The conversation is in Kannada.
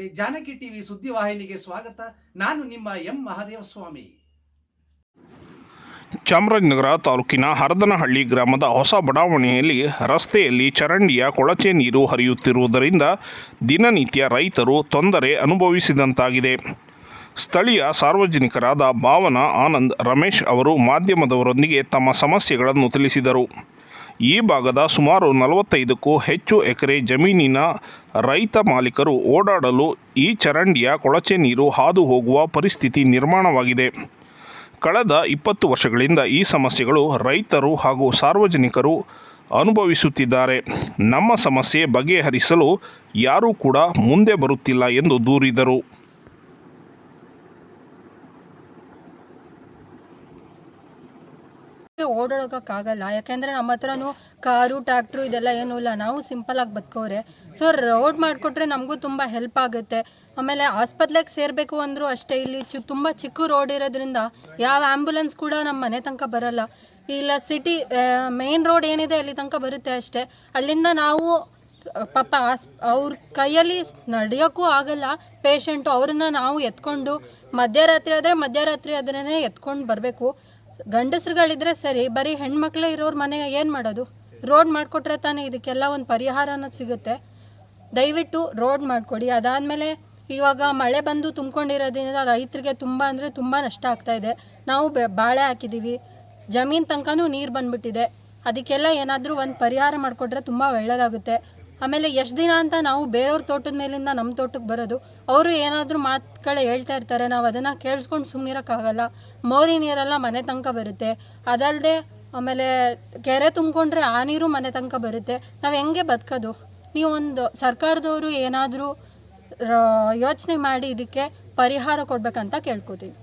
ಜಾನಕಿ ಟಿವಿ ಸುದ್ದಿವಾಹಿನಿಗೆ ಸ್ವಾಗತ. ನಾನು ನಿಮ್ಮ ಎಂ ಮಹಾದೇವ ಸ್ವಾಮಿ ಚಾಮರಾಜನಗರ ತಾಲೂಕಿನ ಹರದನಹಳ್ಳಿ ಗ್ರಾಮದ ಹೊಸ ಬಡಾವಣೆಯಲ್ಲಿ ರಸ್ತೆಯಲ್ಲಿ ಚರಂಡಿಯ ಕೊಳಚೆ ನೀರು ಹರಿಯುತ್ತಿರುವುದರಿಂದ ದಿನನಿತ್ಯ ರೈತರು ತೊಂದರೆ ಅನುಭವಿಸಿದಂತಾಗಿದೆ. ಸ್ಥಳೀಯ ಸಾರ್ವಜನಿಕರಾದ ಭಾವನಾ ಆನಂದ್ ರಮೇಶ್ ಅವರು ಮಾಧ್ಯಮದವರೊಂದಿಗೆ ತಮ್ಮ ಸಮಸ್ಯೆಗಳನ್ನು ತಿಳಿಸಿದರು. ಈ ಭಾಗದ ಸುಮಾರು ನಲವತ್ತೈದಕ್ಕೂ ಹೆಚ್ಚು ಎಕರೆ ಜಮೀನಿನ ರೈತ ಮಾಲೀಕರು ಓಡಾಡಲು ಈ ಚರಂಡಿಯ ಕೊಳಚೆ ನೀರು ಹಾದು ಹೋಗುವ ಪರಿಸ್ಥಿತಿ ನಿರ್ಮಾಣವಾಗಿದೆ. ಕಳೆದ ಇಪ್ಪತ್ತು ವರ್ಷಗಳಿಂದ ಈ ಸಮಸ್ಯೆಗಳು ರೈತರು ಹಾಗೂ ಸಾರ್ವಜನಿಕರು ಅನುಭವಿಸುತ್ತಿದ್ದಾರೆ. ನಮ್ಮ ಸಮಸ್ಯೆ ಬಗೆಹರಿಸಲು ಯಾರೂ ಕೂಡ ಮುಂದೆ ಬರುತ್ತಿಲ್ಲ ಎಂದು ದೂರಿದರು. ಓಡಾಡೋಕ್ಕಾಗಲ್ಲ. ಯಾಕೆಂದರೆ ನಮ್ಮ ಹತ್ರನೂ ಕಾರು ಟ್ಯಾಕ್ಟ್ರು ಇದೆಲ್ಲ ಏನೂ ಇಲ್ಲ. ನಾವು ಸಿಂಪಲಾಗಿ ಬದುಕೋರೆ. ಸೊ ರೋಡ್ ಮಾಡಿಕೊಟ್ರೆ ನಮಗೂ ತುಂಬ ಹೆಲ್ಪ್ ಆಗುತ್ತೆ. ಆಮೇಲೆ ಆಸ್ಪತ್ರೆಗೆ ಸೇರಬೇಕು ಅಂದರೂ ಅಷ್ಟೇ. ಇಲ್ಲಿ ಚು, ತುಂಬ ಚಿಕ್ಕ ರೋಡ್ ಇರೋದ್ರಿಂದ ಯಾವ ಆ್ಯಂಬುಲೆನ್ಸ್ ಕೂಡ ನಮ್ಮ ಮನೆ ತನಕ ಬರಲ್ಲ. ಇಲ್ಲ ಸಿಟಿ ಮೇನ್ ರೋಡ್ ಏನಿದೆ ಅಲ್ಲಿ ತನಕ ಬರುತ್ತೆ ಅಷ್ಟೇ. ಅಲ್ಲಿಂದ ನಾವು, ಪಾಪ ಆಸ್, ಅವ್ರ ಕೈಯಲ್ಲಿ ನಡೆಯೋಕ್ಕೂ ಆಗಲ್ಲ. ಪೇಷಂಟು ಅವ್ರನ್ನ ನಾವು ಎತ್ಕೊಂಡು ಮಧ್ಯರಾತ್ರಿ ಆದರೆ ಮಧ್ಯರಾತ್ರಿ ಆದ್ರೇ ಎತ್ಕೊಂಡು ಬರಬೇಕು. ಗಂಡಸ್ರುಗಳಿದ್ರೆ ಸರಿ, ಬರೀ ಹೆಣ್ಮಕ್ಳೇ ಇರೋರ್ ಮನೆ ಏನು ಮಾಡೋದು? ರೋಡ್ ಮಾಡಿಕೊಟ್ರೆ ತಾನೇ ಇದಕ್ಕೆಲ್ಲ ಒಂದು ಪರಿಹಾರ ಅನ್ನೋದು ಸಿಗುತ್ತೆ. ದಯವಿಟ್ಟು ರೋಡ್ ಮಾಡಿಕೊಡಿ. ಅದಾದಮೇಲೆ ಇವಾಗ ಮಳೆ ಬಂದು ತುಂಬ್ಕೊಂಡಿರೋದ್ರಿಂದ ರೈತರಿಗೆ ತುಂಬ ಅಂದರೆ ತುಂಬ ನಷ್ಟ ಆಗ್ತಾ ಇದೆ. ನಾವು ಬಾಳೆ ಹಾಕಿದ್ದೀವಿ ಜಮೀನು ತನಕನೂ ನೀರು ಬಂದ್ಬಿಟ್ಟಿದೆ. ಅದಕ್ಕೆಲ್ಲ ಏನಾದರೂ ಒಂದು ಪರಿಹಾರ ಮಾಡಿಕೊಟ್ರೆ ತುಂಬ ಒಳ್ಳೆಯದಾಗುತ್ತೆ ಆಮೇಲೆ ಎಷ್ಟು ದಿನ ಅಂತ ನಾವು ಬೇರೆಯವ್ರ ತೋಟದ ಮೇಲಿಂದ ನಮ್ಮ ತೋಟಕ್ಕೆ ಬರೋದು. ಅವರು ಏನಾದರೂ ಮಾತುಗಳು ಹೇಳ್ತಾ ಇರ್ತಾರೆ, ನಾವು ಅದನ್ನು ಕೇಳಿಸ್ಕೊಂಡು ಸುಮ್ಮನಿರೋಕ್ಕಾಗಲ್ಲ ಮೋರಿ ನೀರೆಲ್ಲ ಮನೆ ತನಕ ಬರುತ್ತೆ. ಅದಲ್ಲದೆ ಆಮೇಲೆ ಕೆರೆ ತುಂಬಿಕೊಂಡ್ರೆ ಆ ನೀರು ಮನೆ ತನಕ ಬರುತ್ತೆ. ನಾವು ಹೆಂಗೆ ಬದುಕೋದು? ನೀವೊಂದು ಸರ್ಕಾರದವರು ಏನಾದರೂ ಯೋಚನೆ ಮಾಡಿ ಇದಕ್ಕೆ ಪರಿಹಾರ ಕೊಡಬೇಕಂತ ಕೇಳ್ಕೊತೀವಿ.